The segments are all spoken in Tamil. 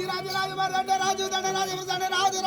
ராஜி ராஜ ராஜி மரண்ட ராஜு ராஜ ராஜ மசண்ட ராஜு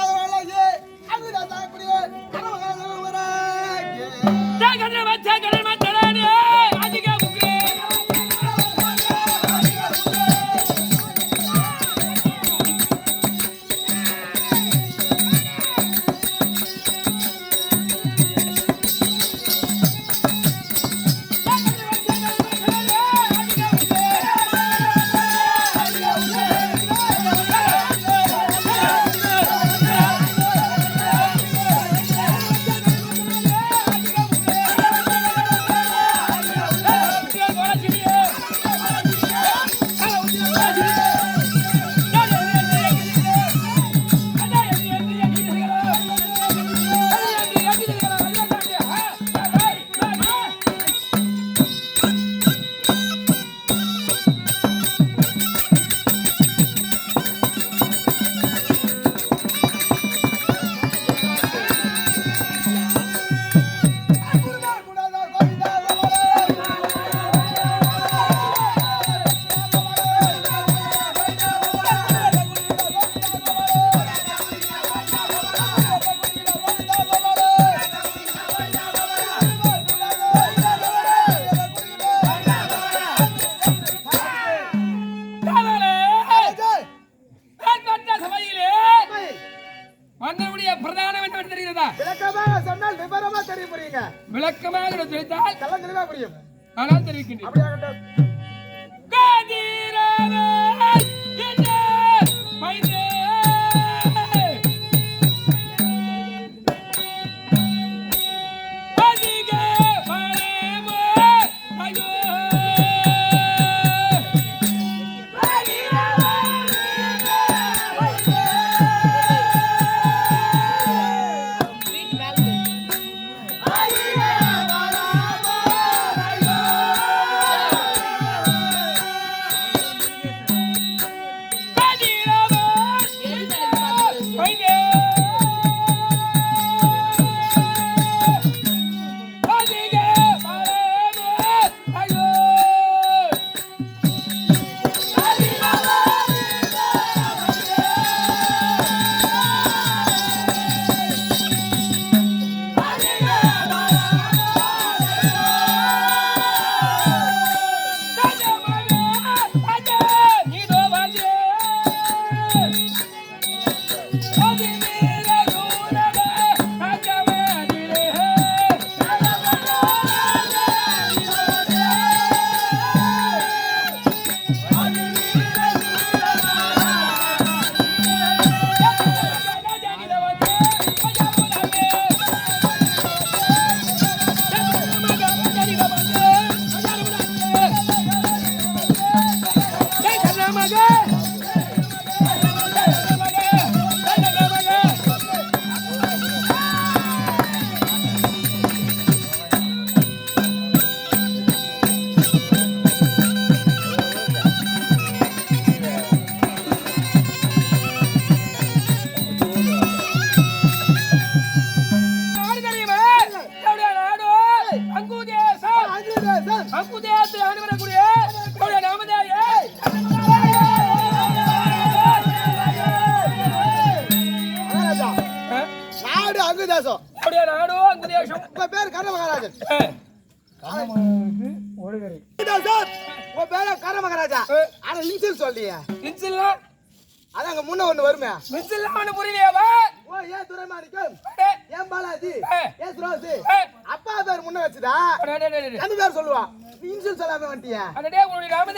đất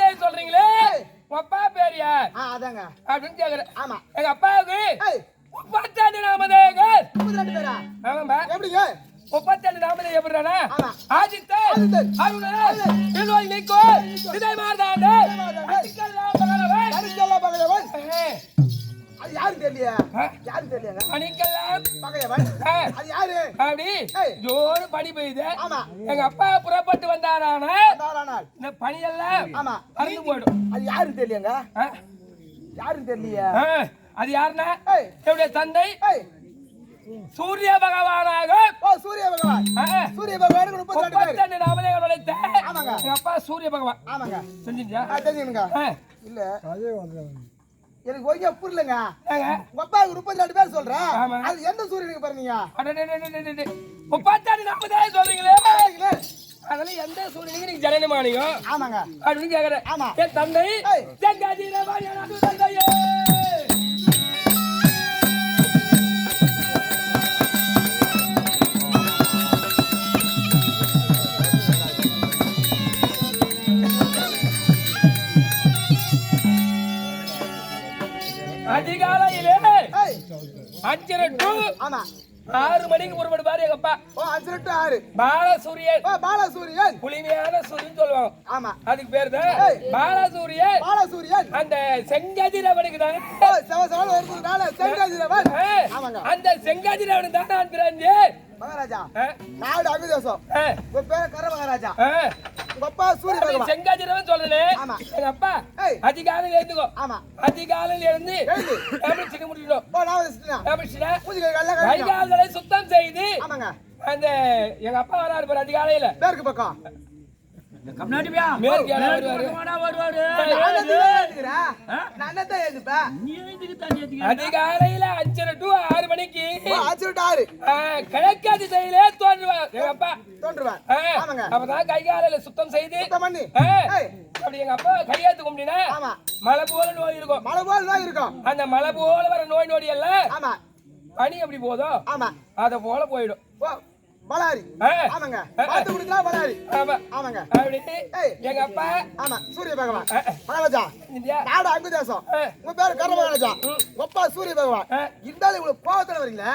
நாமதேவி சொல்றீங்களே? உங்க அப்பா பேர் யார்? அதாங்க. அப்படின்னு கேக்குறேன். ஆமா. எங்க அப்பாவுக்கு ஏய். முப்பத்தஞ்சு நாமதேகள் முப்பத்தி ரெண்டு பேரா ஆமாம்பா எப்படிங்க. ஆதித்தன் ஆதித்தன். அருணன் இல்வாய் நீக்கோ இதை பகலவன். ஏ, அது யாரு தெரியலையா? யாரு தெரியலங்க அணிக்கலாம் பகையவன். அது யாரு? அப்படி ஏய். ஜோறு பனி பெய்யுது. ஆமா. எங்க அப்பா புறப்பட்டு வந்தாரான? இந்த பனியெல்லாம் ஆமா. அறுந்து போயிடும். அது யாரு தெரியலங்க ஆ, யாரும் தெரியலையா? அது யாருன்னா? ஏய். என்னுடைய தந்தை ஏய். சூரிய பகவானாக. சூரிய பகவான். சூரிய பகவானுக்கு முப்பத்தி ரெண்டு நாமதேவன் உழைத்த ஆமாங்க. அப்பா சூரிய பகவான். ஆமாங்க. செஞ்சுட்டியா ஆ தெரிஞ்சுங்க இல்ல. எனக்கு ஒழுங்கா புரியலங்க உங்க அப்பாவுக்கு முப்பத்தி ரெண்டு பேர் சொல்றேன். அது எந்த சூரியனுக்கு அடடடடடடட. முப்பத்தாறு நாற்பதாயிரம் சொல்றீங்களே? அதெல்லாம் எந்த சூழ்நிலைக்கு நீங்க ஜனனமானியோ ஆமாங்க அப்படின்னு கேக்குறேன் ஆமா. தந்தை ஏய். அஞ்சரை டு ஆமா. ஆறு மணிக்கு புறப்படுவாரு எங்க அப்பா ஓ அஞ்சு ரெண்டு ஆறு. பாலசூரியன். ஓ பாலசூரியன். புலிமையான சூரியன் சொல்லுவாங்க ஆமா. அதுக்கு பேர் தான். பாலசூரியன். பாலசூரியன். அந்த செங்கதிரவனுக்கு தான். செவ வருதுனால செங்கதிரவன். ஆமாங்க. அந்த செங்கதிரவனுக்கு தான் நான் பிறந்து மகாராஜா நாடு அமிதேசம் ஆ, உங்க பேர் கர மகாராஜா. உங்க அப்பா சூரிய பகவான். செங்கதிரவன் சொல்றேன் ஆமா. எங்க அப்பா. அதிகாலையில எழுந்துக்கோ. ஆமா. அதிகாலையில எழுந்து. எப்படி சிக்க முடியும் ஓ நான் வச்சுட்டேன் எப்படி பூஜை கல்ல கை கால்களை சுத்தம் செய்து ஆமாங்க. அந்த எங்க அப்பா வராரு பாரு அதிகாலையில. பேருக்கு பக்கம். எழுதுப்பேன். அதிகாலையில அஞ்சரை டு ஆறு மணிக்கு. ஓ, அஞ்சு ரெண்டு ஆறு. ஆ, கிழக்கு திசையிலே தோன்றுவார். அப்பா. ஆமாங்க. அப்பதான் கை காலையில சுத்தம் செய்து அப்படி எங்க அப்பா கையெழுத்து கும்பிடினா ஆமா. மழை போல நோய் இருக்கும். மழை போல் தான் இருக்கும். அந்த மழை போல வர நோய் நொடி எல்லாம் ஆமா. பனி எப்படி போதோ ஆமா. அத போல போயிடும். பலாரி. ஆமாங்க. பார்த்து கொடுக்கலாம் பலாரி. ஆமா. ஆமாங்க. எங்க அப்பா. ஆமா சூரிய பகவான். மகாராஜா நாடு அங்கு தேசம். உங்க பேரு கர மகாராஜா. உங்க அப்பா சூரிய பகவான். இருந்தாலும் இவ்வளவு கோவத்துல வரீங்களே?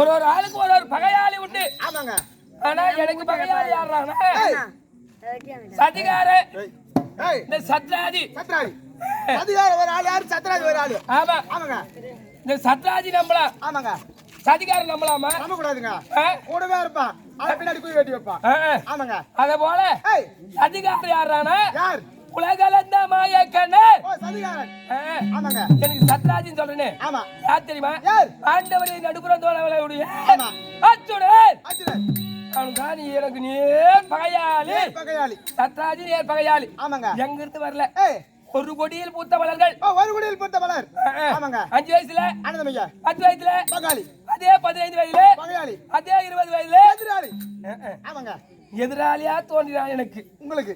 ஒரு ஒரு ஆளுக்கு ஒரு ஒரு பகையாளி உண்டு. ஆமாங்க. ஆனா எனக்கு பகையாளி ஏய், சதிகார. இந்த சத்ராஜி சத்ராஜி அதிகாரம் ஒரு ஆள் யாரு? சத்ராஜி ஒரு ஆளு. ஆமா. ஆமாங்க. இந்த சத்ராஜி நம்பலாம் ஆமாங்க. சதிகாரம் நம்பலாமா நம்ப கூடாதுங்க? கூடவே இருப்பான். அவன் பின்னாடி குழி வெட்டி வைப்பான். ஆமாங்க. அத போல ஏய். சதிகாரம் யாரானா யார்? உலகளந்த மாயக்கண்ணு. ஓ சதிகாரன் ஆ, ஆமாங்க. எனக்கு சத்ராஜின்னு சொல்றேனே. ஆமா. யார் தெரியுமா? ஆண்டவரை நடுப்புறம் தோழவளுடைய அச்சுடன் அவனுக்கா நீ எனக்கு நேர் பகையாளி. பகையாளி. சத்ராஜி நேர் பகையாளி. ஆமாங்க. எங்க இருந்து வரல ஒரு கொடியில் பூத்த மலர்கள். ஒரு குடியில் பொறுத்த மலர். ஆமாங்க. அஞ்சு வயசுல? ஆனந்தமையா பத்து வயசுல? பகாளி அதே பதினைந்து வயதுல? எதிராளியா தோன்றினான் எனக்கு? உங்களுக்கு.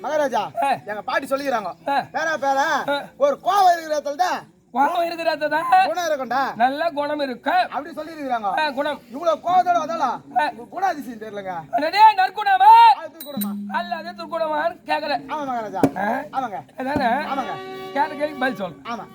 மகாராஜா. எங்க பாட்டி சொல்லிக்கிறாங்க. பேரா பேரா. ஒரு கோவம் இருக்கிற தான் குணம் இருக்கிறதான் குணம் இருக்கும்டா. நல்ல குணம் இருக்கும் அப்படி சொல்லிருக்கிறாங்க ஆ, குணம். இவ்வளவு கோவத்தோட வந்தாலும். உங்களுக்கு குணாதிசயம் தெரியலங்க. அடடே, நற்குணமா? அது கூடமா அல்லது துர்குணமான்னு கேக்குறேன் ஆமா மகாராஜா? ஆமாங்க. அதானே? ஆமாங்க. கேட்ட கேள்வி பதில் சொல்லு. ஆமா.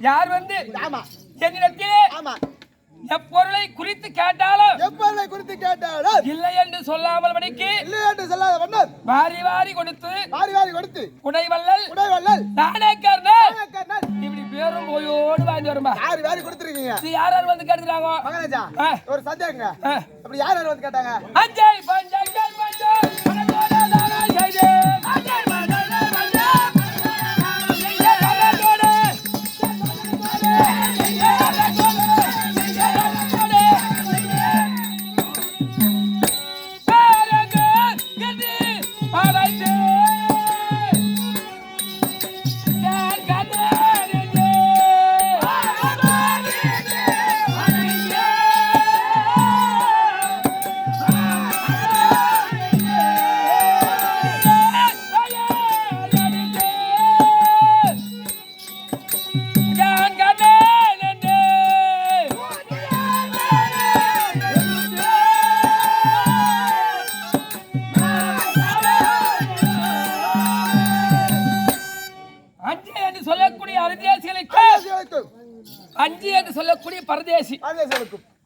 யார் வந்து ஆமா. என்னிடத்தில் ஆமா. எப்பொருளை குறித்து கேட்டாலும் எப்பொருளை குறித்து கேட்டாலும் இல்லை என்று சொல்லாமல் படிக்கு இல்லை என்று சொல்லாத வண்ணம் வாரி வாரி கொடுத்து வாரி வாரி கொடுத்து குடைவள்ளல் உடைவள்ளல் நாணயக்காரனர் கர்ணன் இப்படி பேரும் போயோடு வாங்கி வரும்பா யாரு வாரி கொடுத்துருக்கீங்க. இது யார் யார் வந்து கேட்டுக்கிறாங்க? மகராஜா. ஒரு சந்தேகங்க. அப்படி யார் யார் வந்து கேட்டாங்க? அஞ்சை பஞ்சங்கள்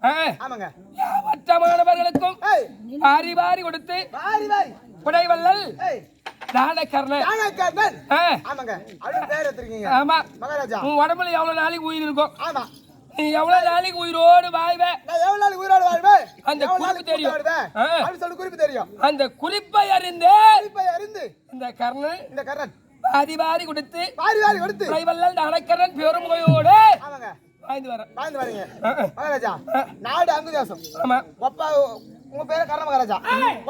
ஆ, ஆமாங்க. மற்றமானவர்களுக்கும் வாரி வாரி கொடுத்து வாரி வாரி. குடைவள்ளல் ஏய். தானக்கர்ணன் யானை கர்ணன் ஆ, ஆமாங்க. அப்படின்னு பேர் எடுத்திருக்கீங்க. ஆமா. மகாராஜா. உன் உடம்புல எவ்வளவு நாளைக்கு உயிர் இருக்கும்? ஆமா. நீ எவ்வளவு நாளைக்கு உயிரோடு வாழ்வ? எவ்வளவு நாள் உயிரோடு வாழ்வேன் அந்த குறிப்பு நாளைக்கு தெரியும். அப்படின்னு சொல்லி குறிப்பு தெரியும். அந்த குறிப்பை அறிந்து குறிப்பை அறிந்து இந்த கர்ணன் இந்த கர்ணன் வாரி வாரி கொடுத்து வாரி வாரி கொடுத்து குடைவள்ளல் தானக்கர்ணன் பெருமுகையோடு ஆமாங்க. வாழ்ந்து வர. வாழ்ந்து வரீங்க மகாராஜா நாடு அங்கு தேசம். ஆமா. ஒப்பா உங்க பேரு கர்ண மகாராஜா.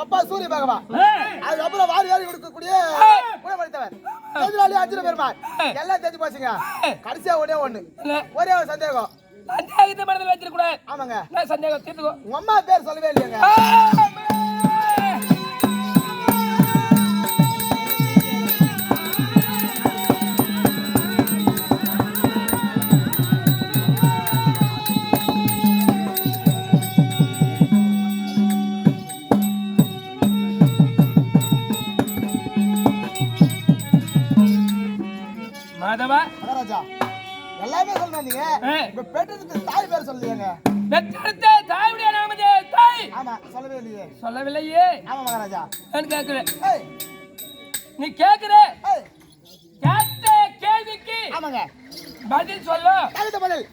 ஒப்பா சூரிய பகவான். அதுக்கப்புறம் வாரி வாரி கொடுக்கக்கூடிய குணப்படுத்தவர் எதிராளி அர்ஜுன பெருமாள். எல்லாம் தெரிஞ்சு போச்சுங்க. கடைசியா ஒரே ஒண்ணு? ஒரே ஒரு சந்தேகம். சந்தேகத்தை மனதில் வச்சிருக்கூடாது ஆமாங்க. சந்தேகம்? தீர்த்துக்கோ. உங்க அம்மா பேர் சொல்லவே இல்லையாங்க. மாதவா மகாராஜா எல்லாமே சொல்றீங்க. இப்ப பெற்றதுக்கு தாய் பேர் சொல்லலையாங்க பெற்றெடுத்த தாயுடைய நாமதே தாய். ஆமா சொல்லவே இல்லையே. சொல்லவில்லையே. ஆமா மகாராஜா. நான் கேட்கிறேன். ஏய். நீ கேட்கிற? ஏய். கேட்ட கேள்விக்கு ஆமாங்க. பதில் சொல்ல. கவிதை பதில்.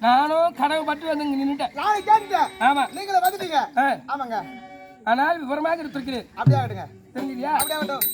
நானும் கனவு பட்டு வந்து நின்னுட்டேன். நாளைக்கு கேட்டுட்டேன். ஆமா. நீங்களும் வந்துட்டீங்க. ஆமாங்க. ஆனால் விவரமாக எடுத்திருக்கிறேன். அப்படியே ஆகட்டுங்க. தெரிஞ்சுதியா அப்படியே ஆகட்டும்.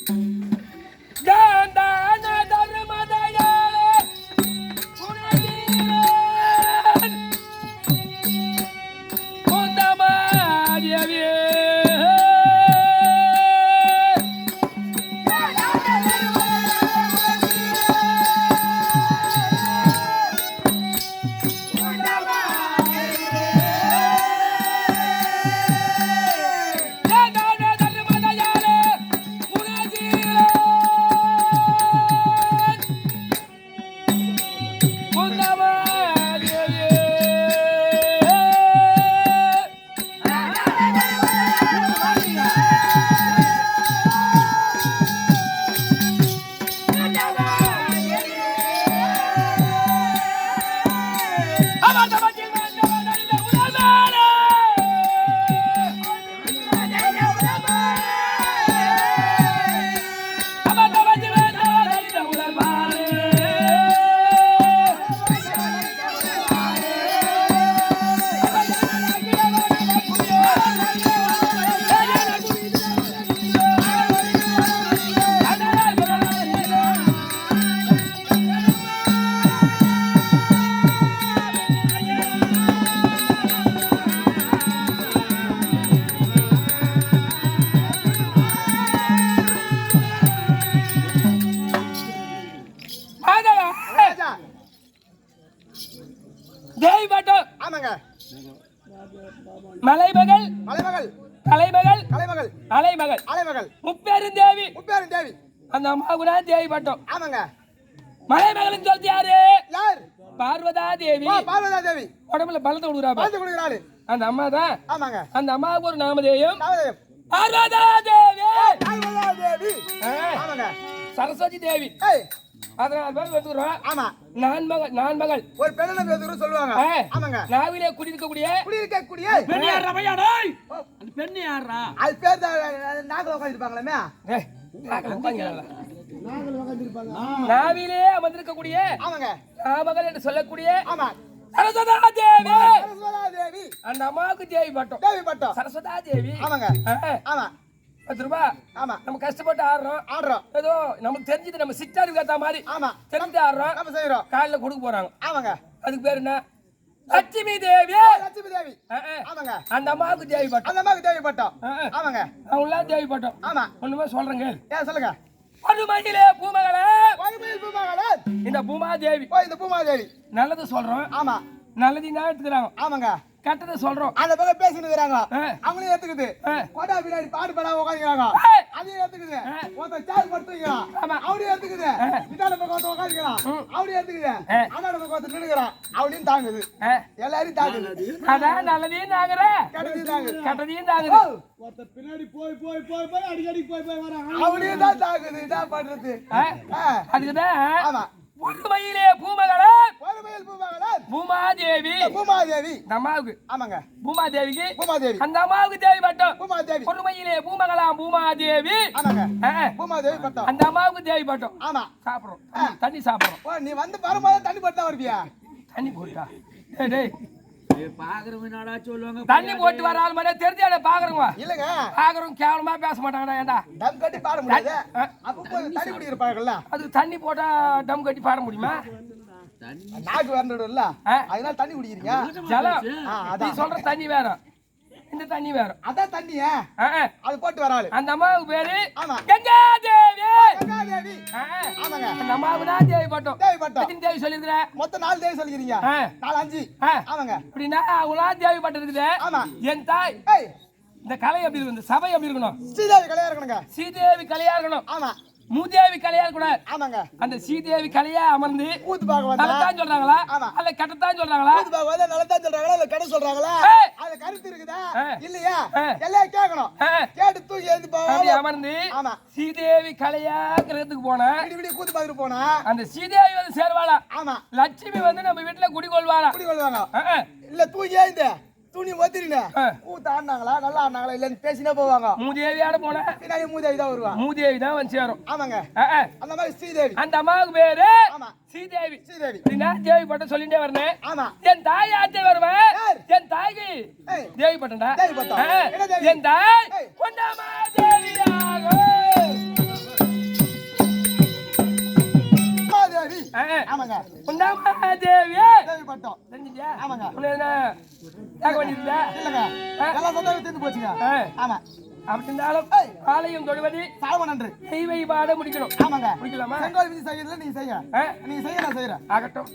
கூட தேவி பட்டம் ஆமாங்க மலைமகள்னு சொல்லிட்டு யாரு? யார்? பார்வதா தேவி பார்வதா தேவி உடம்புல பலத்தை கொடுக்குறா பாரு. பார்த்து கொடுக்குறாரு அந்த அம்மா தான். ஆமாங்க. அந்த அம்மாவுக்கு ஒரு நாமதேயம். பார்வதா தேவி பார்வதா தேவி ஆமாங்க. சரஸ்வதி தேவி. அதனால பேர் ஆமா. நான் மகள் நான் மகள். ஒரு பெண்ணை சொல்லுவாங்க. ஆமாங்க. நாவிலே குடியிருக்கக்கூடிய குடியிருக்கக்கூடிய பெண் யாரா பையா டேய் அந்த பெண் யாரா அது பேர் நாக்கில் உட்காருங்க. நாவிலே அமர்ந்திருக்கக்கூடிய ஆமாங்க. நாமகள் என்று சொல்லக்கூடிய ஆமா. சரஸ்வதா தேவி சரஸ்வதா தேவி அந்த அம்மாவுக்கு தேவி பட்டம். தேவி பட்டம். சரஸ்வதா தேவி ஆமாங்க ஆமா. பத்து ரூபா ஆமா. நம்ம கஷ்டப்பட்டு ஆடுறோம். ஆடுறோம். ஏதோ நமக்கு தெரிஞ்சது நம்ம சிட்டாருக்கு ஏத்த மாதிரி ஆமா. தெரிஞ்சு ஆடுறோம். நம்ம செய்யறோம் காலைல கொடுக்க போறாங்க. ஆமாங்க. அதுக்கு பேர் என்ன? லட்சுமி தேவி. லட்சுமி தேவி. ஆமாங்க. அந்த அம்மாவுக்கு தேவி பட்டம். அந்த அம்மாவுக்கு தேவி பட்டம். ஆமாங்க. அவங்களாம் தேவி பட்டம். ஆமா. ஒண்ணுமே சொல்றேங்க. ஏன் சொல்லுங்க? படுமயிலே பூமகளே வறுமையில் பூமாகலன் இந்த பூமா தேவி ஓ இந்த பூமாதேவி. நல்லது சொல்றோம். ஆமா. நல்லதையும் தான் எடுத்துக்கிறாங்க. ஆமாங்க. கெட்டதை சொல்றோம். அந்த பக்கம் பேசிட்டு இருக்கிறாங்க. ஆ. அவங்களையும் ஏத்துக்குது. ஆ. கோட்டா பின்னாடி பாடு பாடா உட்காந்துக்கிறாங்க. அதையும் ஏத்துக்குது. ஆ. ஒருத்தன் சார்ஜ் படுத்துக்கிறான் ஆமா. அவனையும் ஏத்துக்குது. இதான பக்கம் ஒருத்தன் உட்காந்துக்கிறான். அவனையும் ஏத்துக்குது. அண்ணாட பக்கம் ஒருத்தன் நின்னுக்கிறான். அவனையும் தாங்குது. எல்லாரையும் தாங்குது. அதான் நல்லதையும் தாங்குற. கடைசியும் தாங்குது. கெட்டதையும் தாங்குது. ஒருத்தர் பின்னாடி போய் போய் போய் போய் அடிக்கடி போய் போய் வராங்க அவனையும் தான் தாங்குது. என்ன பண்றது. அதுக்குதான் ஆமா. படுமயிலே பூமகளே. வறுமையில் பூமாகலன் பூமாதேவி. பூமாதேவி. இந்த அம்மாவுக்கு. ஆமாங்க. பூமாதேவிக்கு. பூமாதேவி. அந்த அம்மாவுக்கு தேவி பட்டம் பூமாதேவி பொறுமையிலே பூமகளாம் பூமாதேவி. ஆமாங்க. பூமாதேவி பட்டம். அந்த அம்மாவுக்கு தேவி பட்டம் ஆமா. சாப்பிடுறோம். தண்ணி- சாப்பிடுறோம். நீ வந்து வரும்போது தண்ணி போட்டு வருவியா? தண்ணி போட்டா டேய், தண்ணி போட்டு வர ஆள் மாதிரி தெரிஞ்சு பாக்குறவங்க. இல்லங்க. பாக்குறவங்க கேவலமா பேச மாட்டாங்கடா ஏண்டா? டம் கட்டி பாட முடியாது. அப்ப போய் தண்ணி குடிக்கிற பழக்கம்ல? அதுக்கு தண்ணி போட்டா டம் கட்டி பாட முடியுமா? நாக்கு ஆ. அதனால தண்ணி குடிக்கிறீங்க? நீ அதான். சொல்ற தண்ணி வேற இந்த தண்ணி வேற அதான் தண்ணிய. அது போட்டு வராளு அந்த அம்மாவுக்கு பேரு கங்கா தேவி. ஆமாங்க. அந்த அம்மாவுக்கு தான் தேவி பட்டம். தேவி பட்டம் எத்தனை தேவி சொல்லிருக்கிற மொத்தம் நாலு தேவி சொல்லிக்கிறீங்க. நாலு அஞ்சு. ஆமாங்க. அப்படின்னா அவங்களாம் தேவி பட்டம் இருக்குது. ஆமா. என் தாய். இந்த கலை எப்படி இருக்கும் இந்த சபை எப்படி இருக்கணும்? ஸ்ரீதேவி கல்யாணம் இருக்கணுங்க. ஸ்ரீதேவி கலையா இருக்கணும். ஆமா. மூதேவி கலையா இருக்கக்கூடாது ஆமாங்க. அந்த ஸ்ரீதேவி கலையா அமர்ந்து கூத்து பார்க்க வந்தா? சொல்றாங்களா. அல்ல கெட்டத்தான் சொல்றாங்களா? கூத்து பார்க்க வந்தா நல்லதான் சொல்றாங்களா? இல்ல கடை சொல்றாங்களா. அது கருத்து இருக்குதா. இல்லையா. எல்லாம் கேட்கணும். கேட்டு தூக்கி எழுந்து போவாங்க அமர்ந்து ஆமா. ஸ்ரீதேவி கலையா கிரகத்துக்கு போனா விடி கூத்து பார்த்துட்டு போனா? அந்த ஸ்ரீதேவி வந்து சேருவாளா ஆமா. லட்சுமி வந்து நம்ம வீட்டுல குடிகொள்வாளா குடி கொள்வாங்க ஆ, ஆ. இல்ல தூக்கி எழுந்து. துணி ஒத்திரினே. கூத்து ஆடினாங்களா நல்லா ஆடினாங்களா இல்லன்னு பேசினே போவாங்க. மூதேவியாட போனா பின்னாடி மூதேவி தான் வருவா. மூதேவி தான் வந்து சேரும். ஆமாங்க. அந்த மாதிரி ஸ்ரீதேவி. அந்த அம்மாவுக்கு பேரு ஸ்ரீதேவி. ஸ்ரீதேவி. அப்படின்னா தேவி பட்டம் சொல்லிட்டே வரணும். ஆமா. என் தாய் ஆச்சே வருவேன்? என் தாய்க்கு. தேவி பட்டம்டா. தேவி பட்டம். என் தாய். பொன்னம்மா தேவியாக ஆமாங்க. தேவி தேவி பட்டம் தெரிஞ்சுச்சா ஆமாங்க. உன்னை என்ன கேட்க வேண்டியதா இல்லங்க எல்லாம் சொந்தம் தீர்ந்து போச்சுங்க. ஆமா. அப்படி இருந்தாலும் ஏய். ஆலயம் தொழுவது. சாவ நன்று. தெய்வை பாட முடிக்கணும். ஆமாங்க. முடிக்கலாமா? செங்கோல் விதி செய்யறதுல நீங்க செய்ய நீங்க செய்ய நான் செய்யறேன். ஆகட்டும்.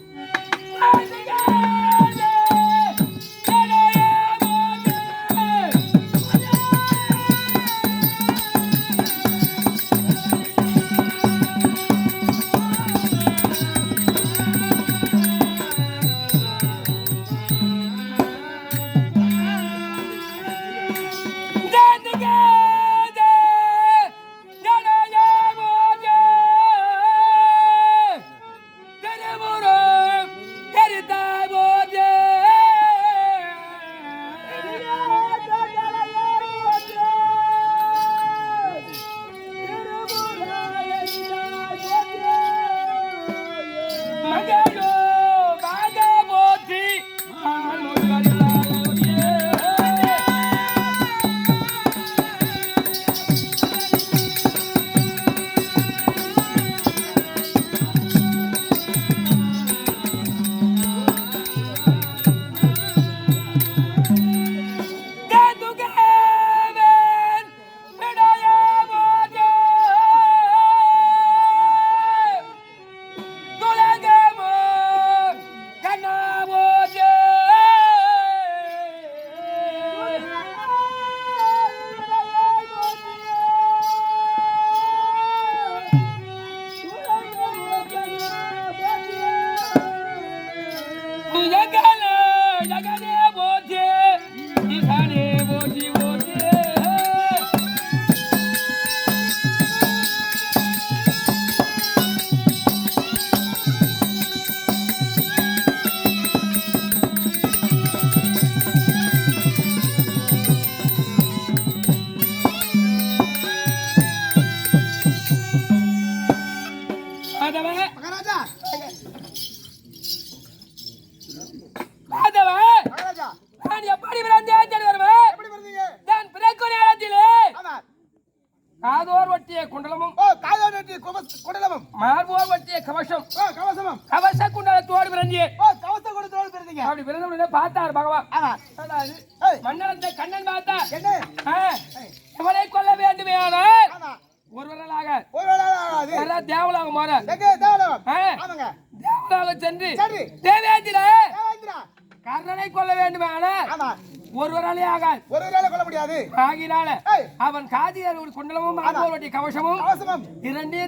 கவசமும்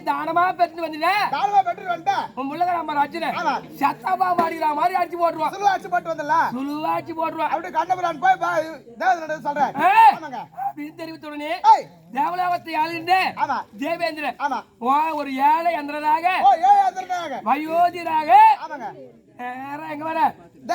தானமா பெற்று வந்தீங்க தாழ்வா பெற்று வந்துட்டா உன் முள்ளகர் அம்மா அர்ஜுன ஆமா. சத்தாபா மாடிக்கிற மாதிரி அடிச்சு போட்டுருவான் சுழுவ ஆட்சி போட்டு வந்தல சுழுவா அடிச்சு போட்டுருவான் அப்படி கண்ணபுரான் போய் தேவதனோட சொல்றேன். அப்படின்னு தெரிவித்த உடனே ஏய் தேவலாவத்தை ஆளுகின்ற தேவேந்திரன் ஒரு ஏழை அதிர்னாக வயோதிராக எங்க வர?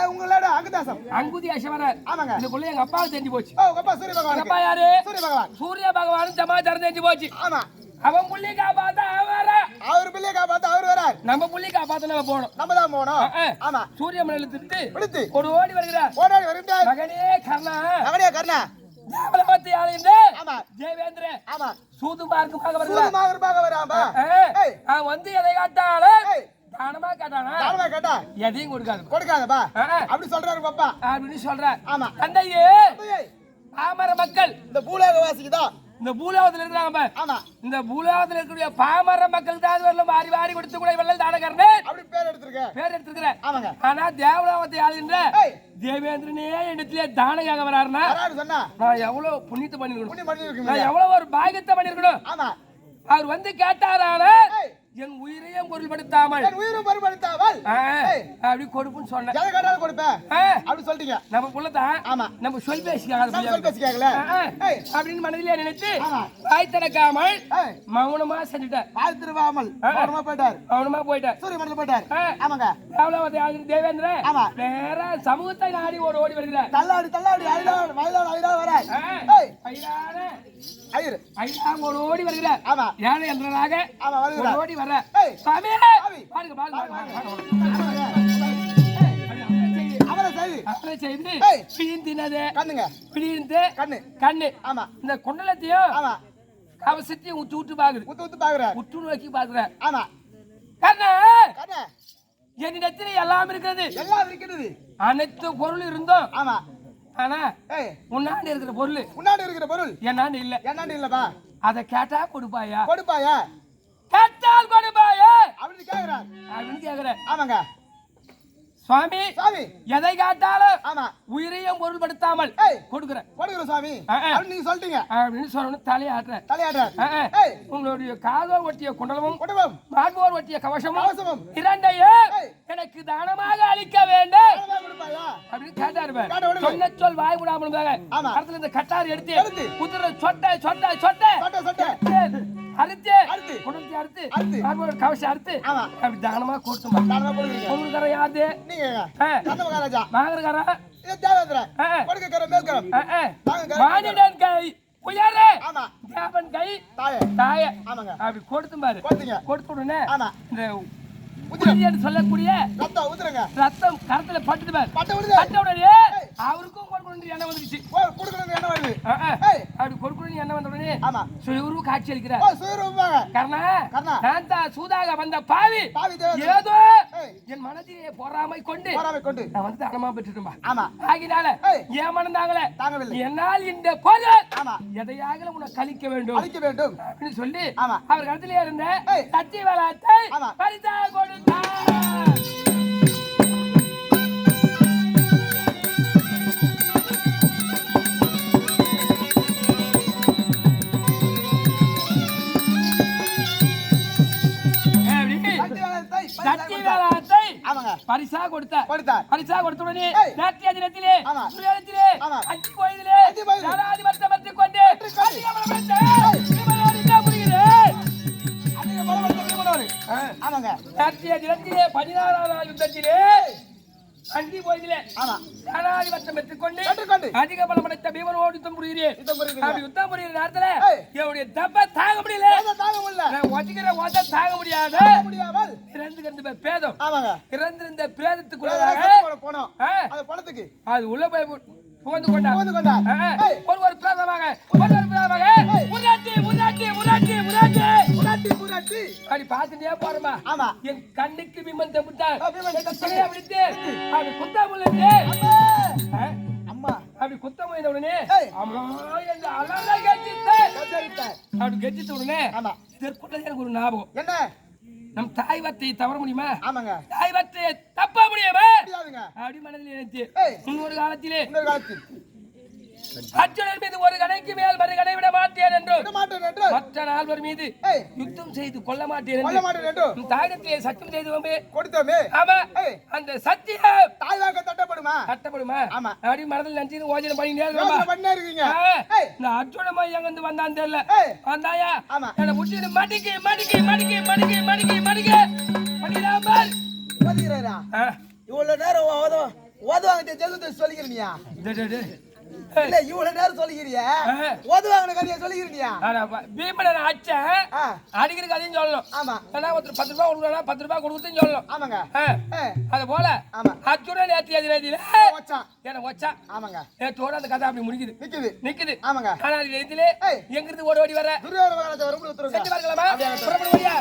உங்களோட அங்குதாசம். அங்குதி அசம் வர. ஆமாங்க. இதுக்குள்ள எங்க அப்பாவுக்கு தெரிஞ்சு போச்சு. அப்பா சூரிய பகவான் அப்பா யாரு? சூரிய பகவான். சூரிய பகவானும் சமாச்சாரம் தெரிஞ்சு போச்சு. ஆமா. அவன் புள்ளி காப்பாத்தா அவன் வர அவர் பிள்ளைய காப்பாத்து அவர் வரார் நம்ம புள்ளி காப்பாத்த நம்ம போனோம். நம்ம தான் ஆ. ஆமா. சூரிய மலையில திட்டு விடுத்து ஒரு ஓடி வருகிறார். ஓடாடி வருகிறார். மகனே கர்ணா. அவனே கர்ணா. தேவலவத்தை ஆளுகின்ற ஆமா. தேவேந்திரன் ஆமா. சூது பார்க்குமாக வருகிறார் இருப்பாக வராமா. அவன் வந்து எதை காட்டாலும் தானமா காட்டானா? தாழ்வா கேட்டா? எதையும் கொடுக்காது கொடுக்காதப்பா. அப்படி சொல்றாரு பாப்பா. அப்படின்னு சொல்ற ஆமா. தந்தையே. பாமர மக்கள். இந்த பூலோக வாசிக்குதா? இந்த பூலோகத்துல இருக்கிறாங்க. ஆமா. இந்த பூலோகத்துல இருக்கக்கூடிய பாமர மக்கள் தான் வரல வாரி வாரி கொடுத்து கூட வெள்ளல் தானகர்னு. அப்படி பேர் எடுத்திருக்க. பேர் எடுத்துக்கிறேன் ஆமாங்க. ஆனா தேவலோகத்தை ஆளுகின்ற தேவேந்திரனே இடத்துல தானகாக வராருன்னா யாராவது சொன்னா. நான் எவ்வளவு புண்ணியத்தை பண்ணிருக்கணும் நான் எவ்வளவு ஒரு பாக்கியத்தை பண்ணிருக்கணும் ஆமா. அவர் வந்து கேட்டாரான என் உயிரையும் பொருள்படுத்தாமல். என் உயிரும் ஏய். அப்படி கொடுப்புன்னு சொன்னேன். எதை கேட்டாலும் கொடுப்பேன் அப்படி சொல்லிட்டீங்க. நம்ம புள்ளதான் ஆமா. நம்ம சொல் ஏய். அப்படின்னு மனதிலே நினைத்து. வாய் திறக்காமல் மௌனமா செஞ்சுட்டேன் வாழ்த்திருவாமல் ஆ. கவனமா போயிட்டார். மௌனமா போயிட்டேன் சூரிய மண்டலம் போயிட்டார். ஆமாங்க. ஆளுநர் தேவேந்திர ஆமா. நேரா சமூகத்தை நாடி ஓடி ஓடி வருகிறார். தள்ளாடி தள்ளாடி வயலாடு ஐலா வராய் ஆ, ஏய். ஐயார, ஐயா ஓடி ஓடி வருகிறார் ஆமா. ஏழை என்றதாக ஆமா வருகிறார் ஓடி வர்ற சாமி. பாருங்க பாருங்க அவரை செய்தி. பிழிந்தினது கண்ணுங்க. பிழிந்து கண்ணு. கண்ணு. ஆமா. இந்த குண்டலத்தையும் ஆமா. கவசத்தையும் உத்து விட்டு பாக்குது. உத்து உத்து பாக்குறார் உற்று நோக்கி பாக்குற. ஆமா. கண்ணா! கண்ணு. என்னிடத்தில் எல்லாம் இருக்கிறது. எல்லாம் இருக்கிறது. அனைத்து பொருள் இருந்தோம். ஆமா. ஆனா ஏய். உன்னாண்டு இருக்கிற பொருள். முன்னாடி இருக்கிற பொருள். என்னாண்டு இல்ல. என்னன்னு இல்லப்பா. அதை கேட்டா கொடுப்பாயா? கொடுப்பாயா? கேட்டால் கொடுப்பாயா? அப்படின்னு கேக்குறார். அப்படின்னு கேக்குற ஆமாங்க. சுவாமி சாமி எதை காட்டாலும் ஆமா. உயிரையும் பொருள்படுத்தாமல் கொடுக்குறேன் ஆ. அப்படின்னு நீங்க சொல்லிட்டீங்க. அப்படின்னு சொல்லணும். ஆ. ஏய். உங்களுடைய காதோர் ஒட்டிய குண்டலமும் குடும்பம் மார்போர் ஒட்டிய கவசமும் கவசமும். இரண்டையும். எனக்கு தானமாக அளிக்க வேண்டும். அப்படின்னு கேட்டாரு. சொன்ன சொல் வாய் விடாமல். கடத்துல இந்த கட்டார் எடுத்து. குதிரை சொட்ட சொட்ட சொட்ட. சொட்ட சொட்ட. அறுத்து. அறுத்து. குடத்தை அறுத்து. அறுத்து. மார்போர் கவசம் அறுத்து. அப்படி தானமா தானமா கொடுக்குறீங்க பொருள்கார யாரு? நீங்க மகாராஜா. மானிடன் கை. உயரு. ஆமா. தேவன் கை. தாயே. தாய. ஆமாங்க. அப்படி கொடுத்து பாரு. கொடுத்த ஆமா. இந்த உதிரியன்னு சொல்லக்கூடிய ரத்தம் ஊத்துறங்க ரத்தம் கரத்துல பட்டுட்டு பட்ட உடனே அவருக்கும் கொடுக்கணும் எண்ணம் வந்துருச்சு. கொடுக்கணும் என்ன வருது. அப்படி கொடுக்கணும் எண்ணம் வந்த உடனே ஆமா. சுயரு காட்சி அளிக்கிறார். ஓ சுயரூபமாக. கர்ணா சூதாக வந்த பாவி. ஏதோ என் மனதிலே பொறாமை கொண்டு போராமை கொண்டு. நான் வந்து அனமா பெற்றுட்டுமா ஆமா. ஆகினால. ஏன் மனந்தாங்களே தாங்கவில்லை. என்னால் இந்த பொருள் ஆமா. எதையாக உனக்கு கழிக்க வேண்டும். அழிக்க வேண்டும். அப்படின்னு சொல்லி ஆமா. அவர் கடத்திலே இருந்த ஏய். சத்திய வேளாத்தை ஆமா. பரிசா கொடுத்தார் கொடுத்தார் பரிசா கொடுத்த உடனே ஏய். தினத்திலே சூரியத்திலே சுயத்திலே அஞ்சு கோயிலே ஜனாதிபத்தியம் பற்றி கொண்டு கொண்டவர். ஆமாங்க. தினத்திலே யுத்தத்திலே ஆமா. பெற்றுக்கொண்டு பெற்றுக்கொண்டு. அதிக பலம் படைத்த பீமனோடு யுத்தம் புரிகிறேன் யுத்தம். அப்படி யுத்தம் புரிகிற நேரத்துல. என்னுடைய தப்ப தாங்க முடியல. தாங்க முடியல. நான் ஓட்ட தாங்க முடியாது. முடியாமல் இறந்து கிடந்த பேதம். ஆமாங்க. இறந்திருந்த போட போனோம். அது பணத்துக்கு. அது உள்ள போய் புகழ்ந்து கொண்டார் புகழ்ந்து கொண்டார். ஒரு ஒரு பிரதமாக ஒரு ஒரு பிரதமாக முன்னாடி முன்னாடி முன்னாடி முன்னாடி புரட்டி புரட்டி அப்படி பார்த்துட்டே போறமா? ஆமா. என் கண்ணுக்கு பிம்பம் தெம்பிட்டார் அப்படித்து அப்படி குத்தாமுள்ளது அம்மா. அப்படி குத்தம் உடனே. அப்படி கெஞ்சித்த உடனே ஆமா. இதற்குள்ள எனக்கு ஒரு ஞாபகம். என்ன? நம் தாய் வார்த்தையை தவற முடியுமா? ஆமாங்க. தாய் வார்த்தையை தப்பா முடியுமா அப்படி மனதில் ஏய். முன்னொரு காலத்தில். அர்ஜுனன் மீது ஒரு கடைக்கு மேல் மறு கடை விட மாட்டேன் என்று. மற்ற நால்வர் மீது யுத்தம் செய்து கொள்ள மாட்டேன் என்று. தாயகத்திலே சத்தியம் செய்து கொடுத்தோமே. ஆமா. அந்த சத்தியம். தாய் வாக்க தட்டப்படுமா? கட்டப்படுமா ஆமா. அப்படி மனதில் நினைச்சு ஓஜனை பண்ணிட்டே இருக்கீங்க. இந்த அர்ஜுனமா எங்க இருந்து வந்தான்னு தெரியல. வந்தாயா? ஆமா. என்ன முட்டிட்டு மடிக்கு மடிக்கு மடிக்கு மடிக்கு மடிக்கு மடிக்கு. பண்ணிடாமல் ஓதுகிறாரா இவ்வளவு நேரம் ஓத ஓதுவாங்க ஜெகுத்து சொல்லிக்கிறீங்க இல்ல இவ்வளவு நேரம் சொல்லிக்கிறியா ஆ. ஓதுவாங்க கதையை சொல்லிக்கிறீங்க பீமனை அடிக்கிற கதையும் சொல்லணும். ஆமா. ஏன்னா ஒருத்தர் பத்து ரூபாய் கொடுக்குறா பத்து ரூபாய் கொடுக்குறதுன்னு சொல்லணும். ஆமாங்க. அது போல ஆமா. அர்ஜுனன் நேற்று எதிரதியில என்ன வச்சா ஆமாங்க. நேற்றோட அந்த கதை அப்படி முடிக்குது. நிக்குது. நிக்குது. ஆமாங்க. ஆனா இதுல எதிலே. எங்கிருந்து ஓடி ஓடி வர வரும்போது உத்தரவு செஞ்சு பார்க்கலாமா. புறப்படு ஓடியா